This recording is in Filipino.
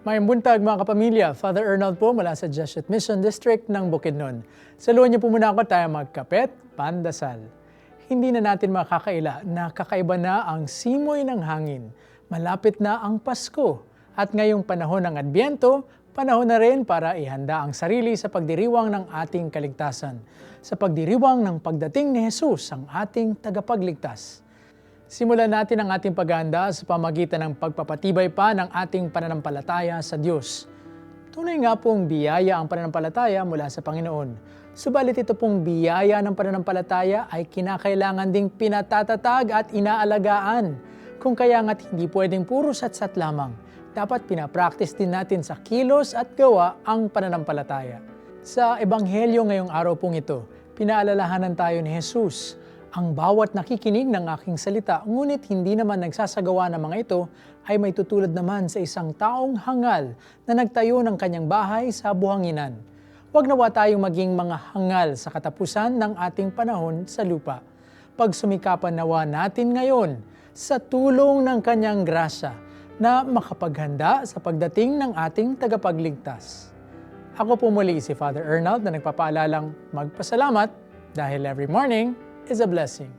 May buntag mga kapamilya, Father Arnold po mula sa Jesuit Mission District ng Bukidnon. Saluhan niyo po muna ako tayo magkapet, pandasal. Hindi na natin makakaila na kakaiba na ang simoy ng hangin. Malapit na ang Pasko. At ngayong panahon ng Adbyento, panahon na rin para ihanda ang sarili sa pagdiriwang ng ating kaligtasan. Sa pagdiriwang ng pagdating ni Jesus, ang ating tagapagligtas. Simulan natin ang ating paghahanda sa pamagitan ng pagpapatibay pa ng ating pananampalataya sa Diyos. Tunay nga pong biyaya ang pananampalataya mula sa Panginoon. Subalit ito pong biyaya ng pananampalataya ay kinakailangan ding pinatatatag at inaalagaan. Kung kaya nga't hindi pwedeng puro satsat lamang, dapat pinapractice din natin sa kilos at gawa ang pananampalataya. Sa Ebanghelyo ngayong araw pong ito, pinaalalahanan tayo ni Jesus ang bawat nakikinig ng aking salita, ngunit hindi naman nagsasagawa ng mga ito, ay may tutulad naman sa isang taong hangal na nagtayo ng kanyang bahay sa buhanginan. Huwag nawa tayong maging mga hangal sa katapusan ng ating panahon sa lupa. Pagsumikapan nawa natin ngayon sa tulong ng kanyang grasya na makapaghanda sa pagdating ng ating tagapagligtas. Ako po muli si Father Arnold na nagpapaalalang magpasalamat dahil every morning is a blessing.